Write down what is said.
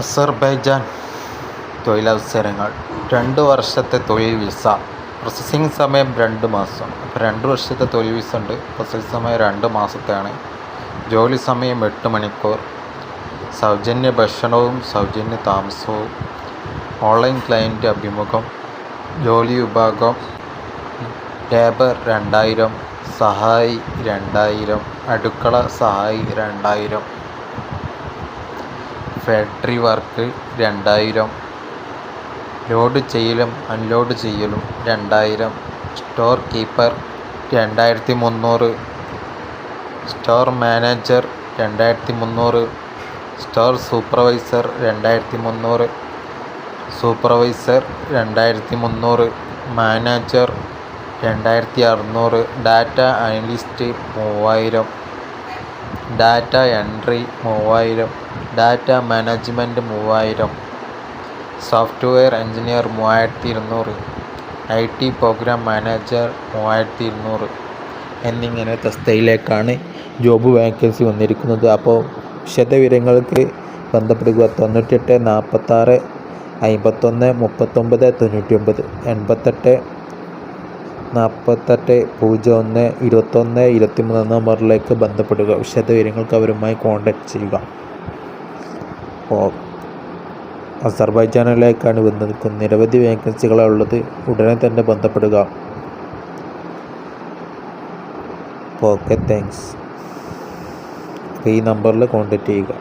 Azerbaijan തൊഴിലവസരങ്ങൾ രണ്ട് വർഷത്തെ തൊഴിൽ വിസ പ്രോസസ്സിംഗ് സമയം രണ്ട് മാസം. അപ്പോൾ രണ്ട് വർഷത്തെ തൊഴിൽ വിസ ഉണ്ട്. പ്രോസസ്സിംഗ് സമയം രണ്ട് മാസത്തെയാണ്. ജോലി സമയം എട്ട് മണിക്കൂർ. സൗജന്യ ഭക്ഷണവും സൗജന്യ താമസവും ഓൺലൈൻ ക്ലയന്റ് അഭിമുഖം ജോലി വിഭാഗം ലേബർ രണ്ടായിരം സഹായി രണ്ടായിരം അടുക്കള സഹായി രണ്ടായിരം. ഫാക്ടറി വർക്ക് രണ്ടായിരം. ലോഡ് ചെയ്യലും അൺലോഡ് ചെയ്യലും രണ്ടായിരം. സ്റ്റോർ കീപ്പർ രണ്ടായിരത്തി മുന്നൂറ് സ്റ്റോർ മാനേജർ രണ്ടായിരത്തി മുന്നൂറ് സ്റ്റോർ സൂപ്പർവൈസർ രണ്ടായിരത്തി മുന്നൂറ് സൂപ്പർവൈസർ രണ്ടായിരത്തി മുന്നൂറ് മാനേജർ രണ്ടായിരത്തി അറുന്നൂറ് ഡാറ്റ അനലിസ്റ്റ് മൂവായിരം. ഡാറ്റ എൻട്രി മൂവായിരം. ഡാറ്റ മാനേജ്മെന്റ് മൂവായിരം സോഫ്റ്റ്വെയർ എഞ്ചിനീയർ മൂവായിരത്തി ഇരുന്നൂറ് ഐ ടി പ്രോഗ്രാം മാനേജർ മൂവായിരത്തി ഇരുന്നൂറ് എന്നിങ്ങനെ തസ്തയിലേക്കാണ് ജോബ് വേക്കൻസി വന്നിരിക്കുന്നത്. അപ്പോൾ വിശദവിവരങ്ങൾക്ക് ബന്ധപ്പെടുക. തൊണ്ണൂറ്റെട്ട് നാൽപ്പത്താറ് അമ്പത്തൊന്ന് മുപ്പത്തൊമ്പത് തൊണ്ണൂറ്റി ഒമ്പത് എൺപത്തെട്ട് നാൽപ്പത്തെട്ട് പൂജ്യം ഒന്ന് ഇരുപത്തൊന്ന് ഇരുപത്തിമൂന്ന് നമ്പറിലേക്ക് ബന്ധപ്പെടുക. വിശദവിവരങ്ങൾക്ക് അവരുമായി കോൺടാക്റ്റ് ചെയ്യുക. അസർബൈജാനിലേക്കാണ് വന്നിരിക്കുന്നത് നിരവധി വേക്കൻസികളാണ് ഉള്ളത്. ഉടനെ തന്നെ ബന്ധപ്പെടുക. ഓക്കെ താങ്ക്സ് ഈ നമ്പറിൽ കോൺടാക്റ്റ് ചെയ്യുക.